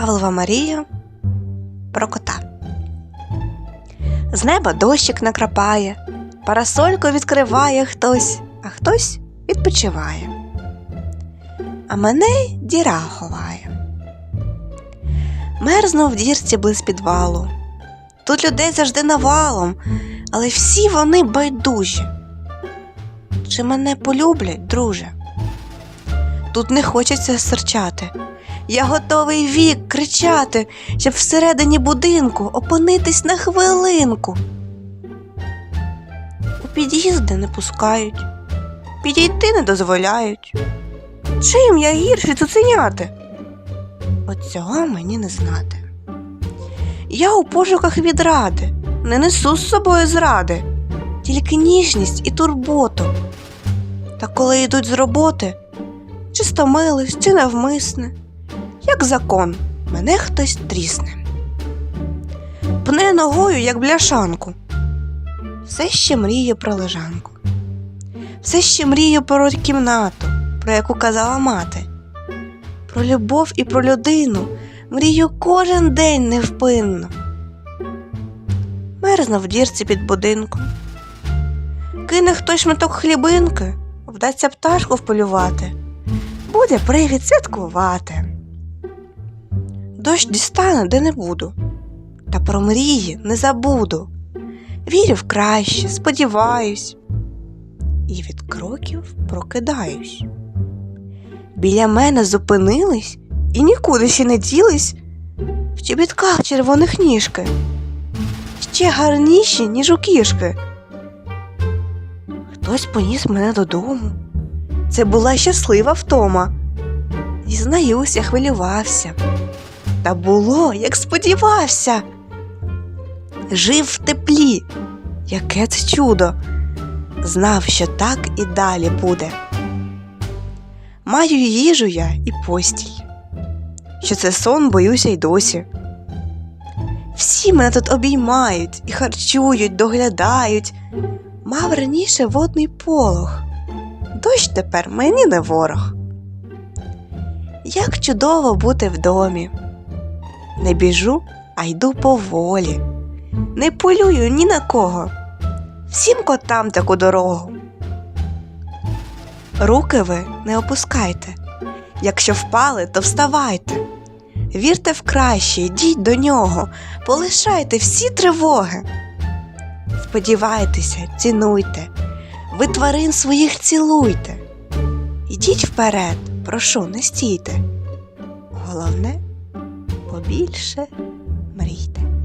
Павлова Марія про кота. З неба дощик накрапає, парасольку відкриває хтось, а хтось відпочиває. А мене діра ховає. Мерзну в дірці близь підвалу. Тут людей завжди навалом, але всі вони байдужі. Чи мене полюблять, друже? Тут не хочеться серчати. Я готовий вік кричати, щоб всередині будинку опинитись на хвилинку. У під'їзди не пускають, підійти не дозволяють. Чим я гірші цуценяти? От цього мені не знати. Я у пошуках відради, не несу з собою зради, тільки ніжність і турботу. Та коли йдуть з роботи, чи стомились, чи навмисне, як закон, мене хтось трісне. Пне ногою, як бляшанку. Все ще мрію про лежанку. Все ще мрію про кімнату, про яку казала мати. Про любов і про людину мрію кожен день невпинно. Мерзну в дірці під будинком. Кине хтось шматок хлібинки, вдасться пташку вполювати. Буде привід святкувати. Дощ дістане, де не буду, та про мрії не забуду. Вірю в краще, сподіваюсь, і від кроків прокидаюсь. Біля мене зупинились і нікуди ще не ділись в чобітках червоних ніжки, ще гарніші, ніж у кішки. Хтось поніс мене додому. Це була щаслива втома. Дізнаюсь, я хвилювався. Та було, як сподівався. Жив в теплі, яке це чудо. Знав, що так і далі буде. Маю їжу я і постіль. Що це сон боюся й досі. Всі мене тут обіймають і харчують, доглядають. Мав раніше водний полог. Дощ тепер мені не ворог. Як чудово бути в домі. Не біжу, а йду поволі. Не полюю ні на кого. Всім котам таку дорогу. Руки ви не опускайте. Якщо впали, то вставайте. Вірте в краще, йдіть до нього, полишайте всі тривоги. Сподівайтеся, цінуйте, ви тварин своїх цілуйте. Йдіть вперед, прошу, не стійте. Головне, побільше мрійте.